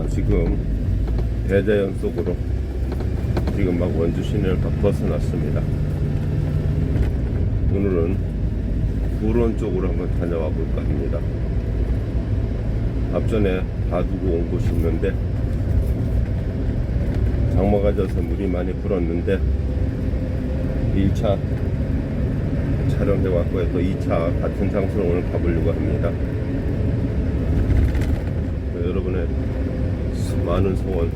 자, 지금 대자연 속으로 지금 막 원주 시내를 다 벗어났습니다. 오늘은 구론 쪽으로 한번 다녀와 볼까 합니다. 앞전에 봐두고 온 곳이 있는데 장마가 져서 물이 많이 불었는데 1차 촬영해 왔고요. 또 2차 같은 장소로 오늘 가보려고 합니다. 네, 여러분의 많은 소원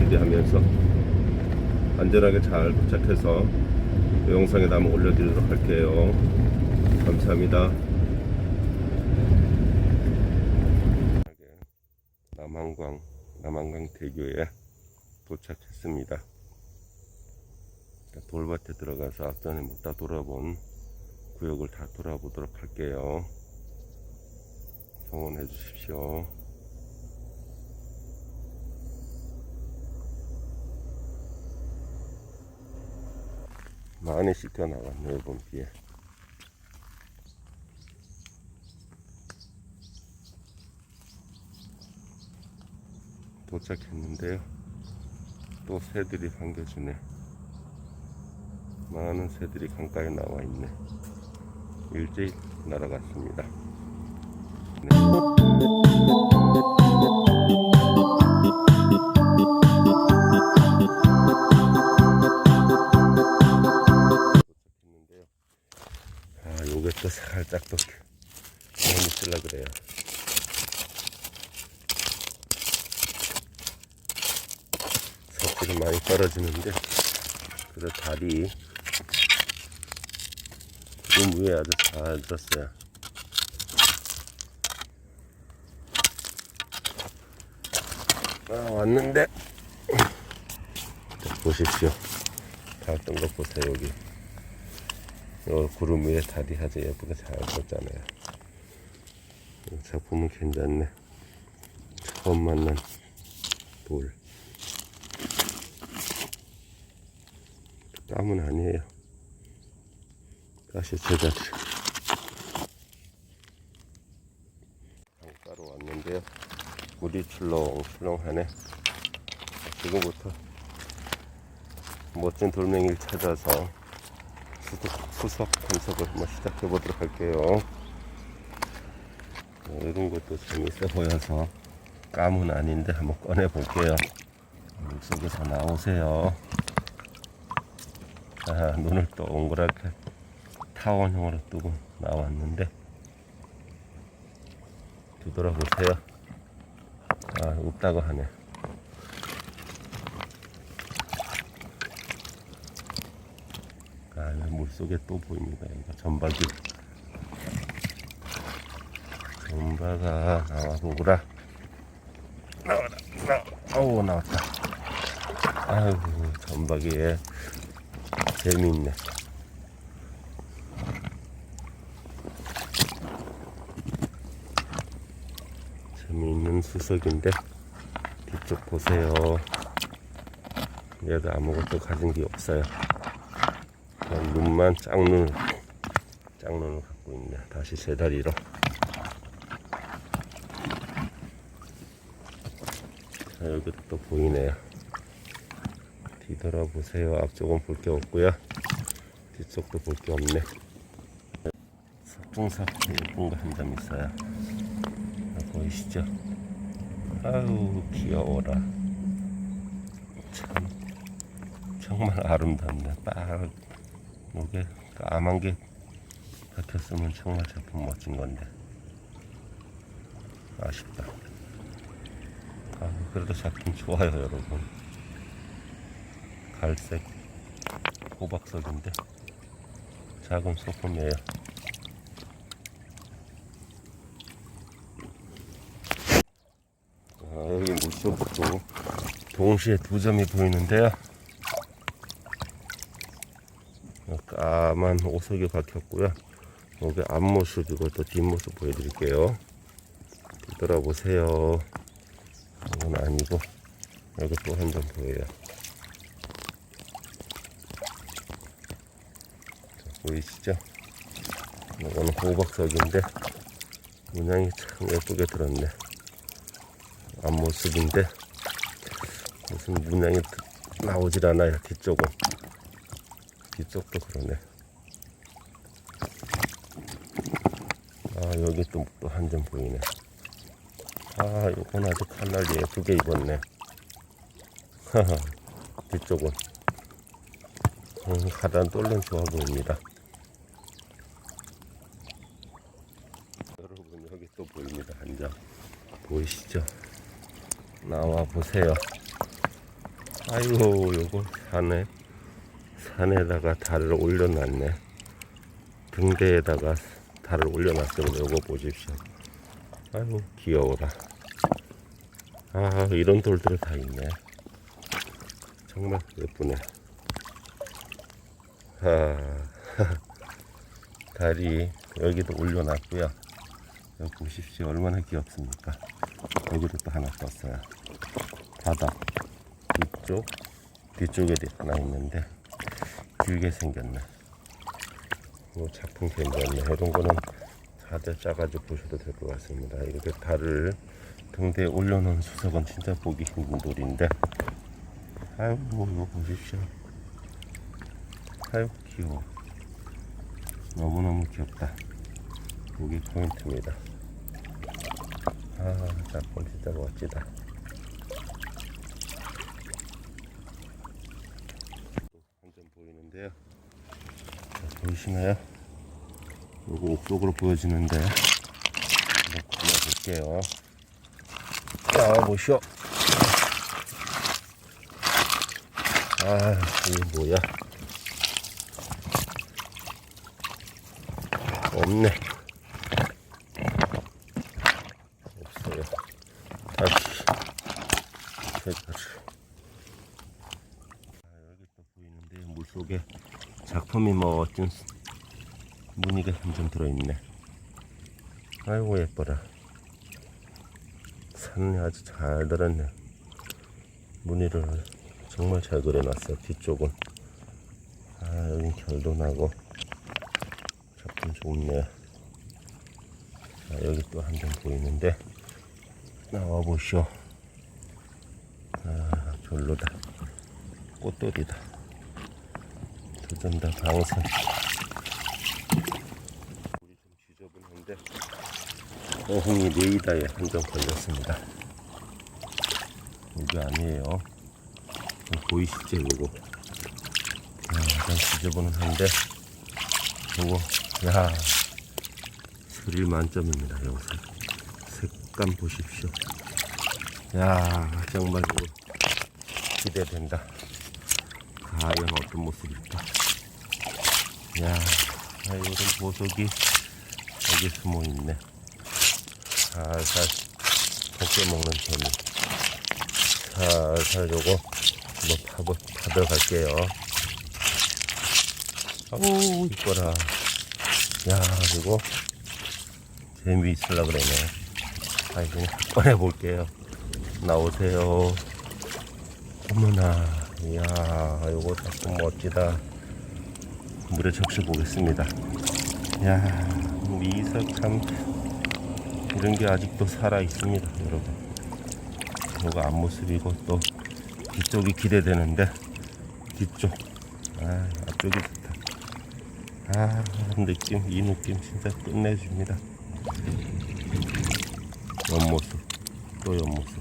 기대하면서 안전하게 잘 도착해서 영상에 담아 올려드리도록 할게요. 감사합니다. 남한광 남한강 대교에 도착했습니다. 돌밭에 들어가서 앞전에 못 다 돌아본 구역을 다 돌아보도록 할게요. 성원해 주십시오. 많이 씻겨 나갔네요, 이번 비에. 도착했는데요. 또 새들이 반겨주네. 많은 새들이 강가에 나와 있네. 일제히 날아갔습니다. 네. 짝또 너무 쓸라 그래요. 섭질이 많이 떨어지는데 그래도 다리 구름 위에 아주 잘 들었어요. 아, 왔는데 자, 보십시오. 닿았던 거 보세요 여기. 요 구름 위에 다리 아주 예쁘게 잘 떴잖아요. 이 작품은 괜찮네. 처음 만난 돌. 땀은 아니에요. 다시 제자리. 강가로 왔는데요. 물이 출렁출렁하네. 지금부터 멋진 돌멩이를 찾아서 수석 탐색을 한번 시작해 보도록 할게요. 어, 이런 것도 재밌어 보여서 까문 아닌데 한번 꺼내 볼게요. 물속에서 나오세요. 아, 눈을 또 옹그랗게 타원형으로 뜨고 나왔는데 뒤돌아보세요. 아, 없다고 하네. 아, 여기 물속에 또 보입니다. 이거 전박이. 전박아, 나와 보구라. 나와라, 나와. 어우, 나왔다. 아유, 전박이에 재미있네. 재미있는 수석인데 뒤쪽 보세요. 얘도 아무것도 가진 게 없어요. 눈만 짝눈 짝눈을 갖고 있네. 다시 세 다리로. 자, 여기도 또 보이네요. 뒤돌아보세요. 앞쪽은 볼 게 없고요. 뒤쪽도 볼 게 없네. 석중석 예쁜 거 한 점 있어요. 아, 보이시죠? 아유 귀여워라. 참 정말 아름답네. 빨 이게 까만 게 박혔으면 정말 작품 멋진 건데 아쉽다. 아, 그래도 작품 좋아요 여러분. 갈색 호박석인데 작은 소품이에요. 아, 여기 물소복도 동시에 두 점이 보이는데요. 까만 오석이 박혔고요. 여기 앞모습이고 또 뒷모습 보여드릴게요. 뒤돌아보세요. 이건 아니고 여기 또 한 점 보여요. 자, 보이시죠? 이거는 호박석인데 문양이 참 예쁘게 들었네. 앞모습인데 무슨 문양이 드- 나오질 않아요 뒤쪽은 뒤쪽도 그러네. 아 여기 또한점 보이네. 아 이건 아주 두개 입었네. 하하 뒤쪽은. 음, 가단 똘른 좋아 보입니다. 여러분 여기 또 보입니다. 한 점 보이시죠? 나와 보세요. 아이고 요거 산에 산에다가 달을 올려놨네. 등대에다가 달을 올려놨습니다. 요거 보십시오. 아이고 귀여워라. 아 이런 돌들이 다 있네. 정말 예쁘네. 아 달이 여기도 올려놨고요. 여기 보십시오. 얼마나 귀엽습니까? 여기도 또 하나 떴어요. 바닥 뒤쪽 뒤쪽에도 하나 있는데 길게 생겼네. 뭐 작품 괜찮네 이런 거는 다들 짜가지고 보셔도 될 것 같습니다. 이렇게 달을 등대에 올려놓은 수석은 진짜 보기 힘든 돌인데. 아이고 이거 보십시오. 아이고 귀여워. 너무너무 귀엽다. 여기 포인트입니다. 아 작품 진짜 멋지다 한 점 보이는데요 자, 보이시나요? 요거 옥쪽으로 보여지는데 한번 골라볼게요. 나와보시오. 아 이게 뭐야? 없네. 없어요. 다시. 아, 여기 또 보이는데 물속에 작품이 멋진 수- 무늬가 좀 들어있네. 아이고 예뻐라. 산이 아주 잘 들었네. 무늬를 정말 잘 그려놨어 뒤쪽은. 아 여긴 결도 나고. 작품 좋네. 자 여기 또 한 점 보이는데. 나와보시오. 아 별로다. 꽃돌이다 두점다 방선. 물이 좀 지저분한데. 어흥이 네이다에 한점 걸렸습니다. 여기 아니에요. 이거 보이시죠 이거? 아, 좀 지저분한데. 이거 야 스릴 만점입니다 여기서. 색감 보십시오. 야 정말 이거 기대된다. 과연 어떤 모습일까 야 아, 이런 보석이 여기 숨어 있네. 살살 볶여 먹는 재미. 살살 요거 뭐 파고 파들 갈게요. 아우 이뻐라. 야 이거 재미 있으려 그러네. 아 그냥 꺼내 볼게요. 나오세요. 어머나 이야 요거 작품 멋지다 물에 적셔 보겠습니다. 야 미석 참 이런 게 아직도 살아 있습니다 여러분. 요거 앞모습이고 또 뒤쪽이 기대되는데 뒤쪽. 아 앞쪽이 좋다. 아 느낌 이 느낌 진짜 끝내줍니다. 옆모습 또 옆모습.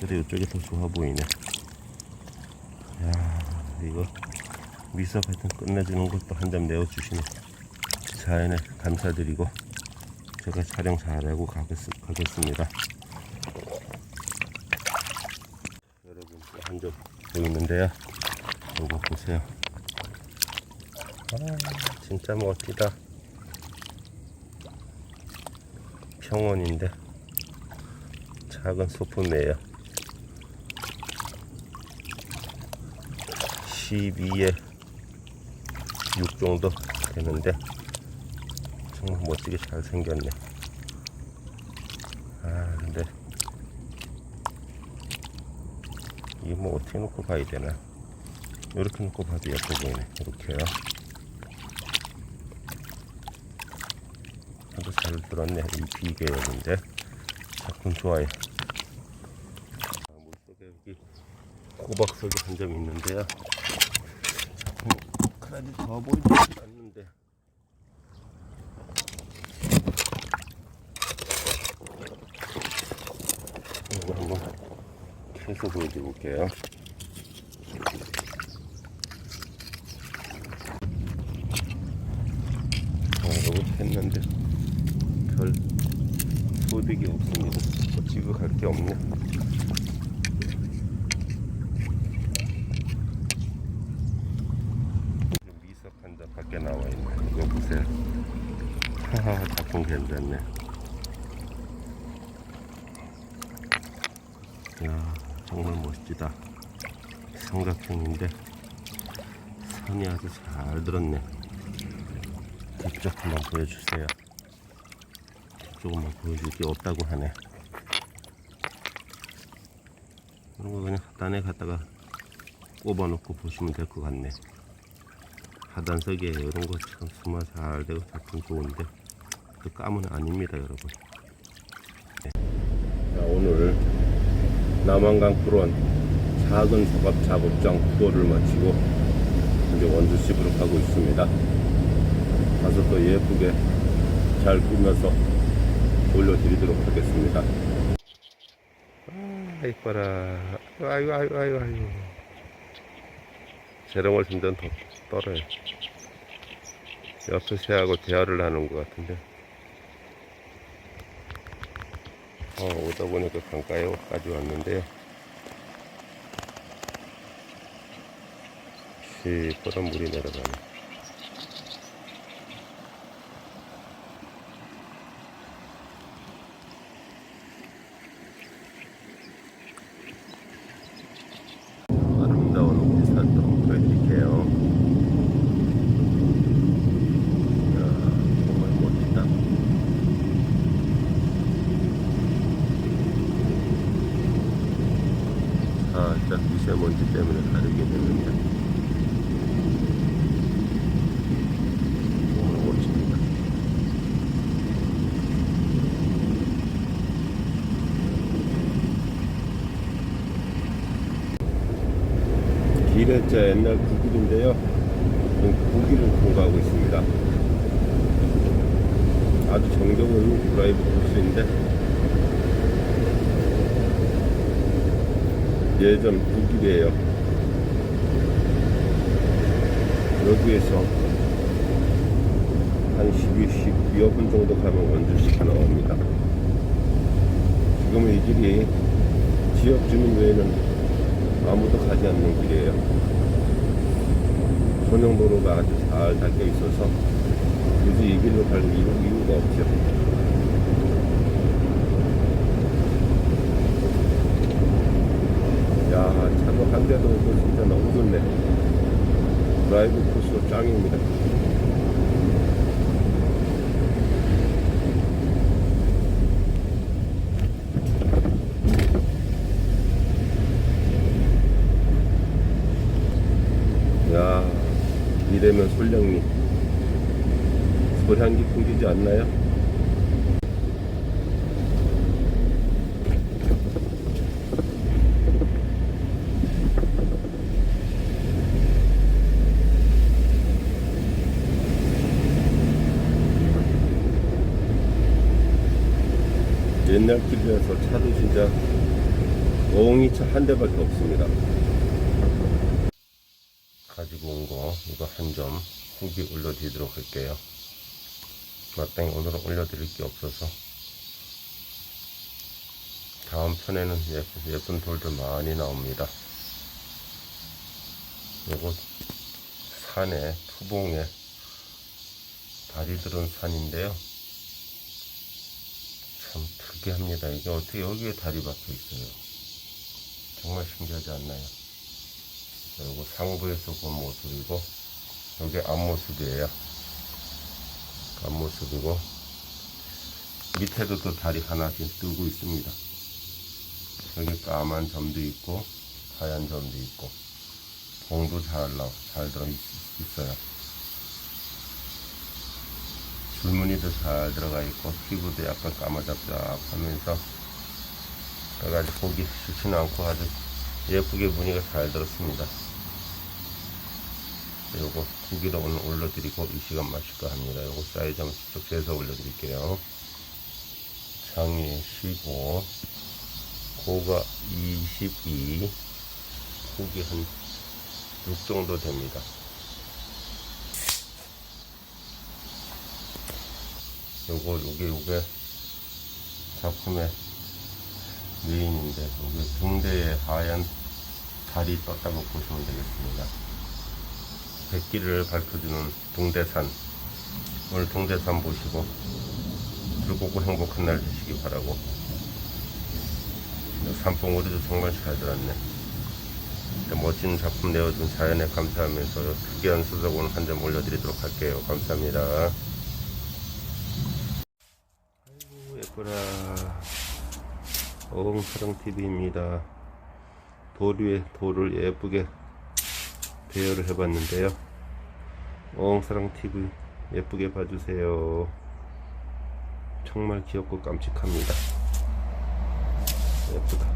그래 이쪽이 더 좋아 보이네. 야 이거 미석 하여튼 끝내주는 것도 한 점 내어주시네 자연에 감사드리고 제가 촬영 잘하고 가겠, 가겠습니다. 여러분 한 점 보이는데요. 이거 보세요. 아 진짜 멋지다. 평원인데 작은 소품이에요. 12에 6 정도 되는데 정말 멋지게 잘 생겼네. 아 근데 이게 뭐 어떻게 놓고 봐야 되나? 이렇게 놓고 봐도 예쁘 보이네 이렇게요. 아주 잘 들었네 이 비계였는데. 작품 좋아요 아, 물속에 여기 꼬박 속에 한 점 있는데요. 음, 그다지 더 보이지 않는데. 이거 한번 해서 보여드릴게요. 했는데 별 소득이 없습니다. 뭐 지급할 게 없네. 미석 한 잔 밖에 나와 있네. 이거 보세요. 하하, 작품 괜찮네. 야, 정말 멋지다. 삼각형인데 선이 아주 잘 들었네. 뒤쪽 한번 보여주세요. 조금만 보여줄 게 없다고 하네. 이런 거 그냥 하단에 갖다가 꼽아놓고 보시면 될 것 같네. 하단석이에요. 이런 거 참 수마 잘 되고 작품 좋은데 또 까면 아닙니다, 여러분. 네. 자, 오늘 남한강 프론 작은 사업 작업장 투어를 마치고 이제 원주집으로 가고 있습니다. 가서 또 예쁘게 잘 꾸며서 올려드리도록 하겠습니다. 아, 이뻐라. 아이고, 아이고, 아이고, 아이고. 재롱을 힘든 더 떨어요. 옆에 새하고 대화를 하는 것 같은데. 어, 오다 보니까 강가에까지 왔는데요. 시퍼런 물이 내려가네. 아름다운 우산도 보여드릴게요. 이야, 정말 멋지다. 살짝 미세먼지 때문에 정말 멋집니다. 길했자 옛날 구길인데요. 구길을 통과하고 있습니다. 아주 정겨운 드라이브 코스인데 예전 구길이에요. 여기에서 한 12, 12여 분 정도 가면 원주시가 나옵니다. 지금은 이 길이 지역 주민 외에는 아무도 가지 않는 길이에요. 전용도로가 아주 잘 닦여 있어서 굳이 이 길로 갈 이유, 이유가 없죠. 야, 차도 한 대도 없고 진짜 너무 좋네. 드라이브 코스 짱입니다. 야, 이래면 솔량리. 소향기 풍기지 않나요? 옛날 길이라서 차도 진짜 엉이차 한 대밖에 없습니다. 가지고 온 거 이거 한 점 후기 올려드리도록 할게요. 마땅히 오늘은 올려드릴 게 없어서 다음 편에는 예쁜, 예쁜 돌들 많이 나옵니다. 요거 산에 투봉에 달이 들은 산인데요. 참 특이합니다. 이게 어떻게 여기에 달이 박혀 있어요. 정말 신기하지 않나요? 그리고 상부에서 본 모습이고 여기 앞모습이에요 앞모습이고 밑에도 또 달이 하나씩 뜨고 있습니다 여기 까만 점도 있고 하얀 점도 있고 봉도 잘, 나, 잘 들어 있, 있어요 줄무늬도 잘 들어가 있고 피부도 약간 까마잡잡하면서 여러 가지 보기 좋지는 않고 아주 예쁘게 무늬가 잘 들었습니다. 요거 고기를 오늘 올려드리고 이 시간 마실까 합니다. 요거 사이즈 한번 직접 재서 올려드릴게요. 장이 15, 고가 22, 고기 한 6 정도 됩니다. 요거, 요게, 요게 작품의 메인인데, 요게 등대에 하얀 달이 떴다고 보시면 되겠습니다. 백기를 밝혀주는 동대산. 오늘 동대산 보시고 즐겁고 행복한 날 되시기 바라고. 산봉우리도 정말 잘 들었네. 멋진 작품 내어준 자연에 감사하면서 특이한 수작원 한점 올려드리도록 할게요. 감사합니다. 안녕하십니까 어흥사랑TV입니다. 도류에 돌을 예쁘게 배열을 해봤는데요. 어흥사랑TV 예쁘게 봐주세요. 정말 귀엽고 깜찍합니다. 예쁘다.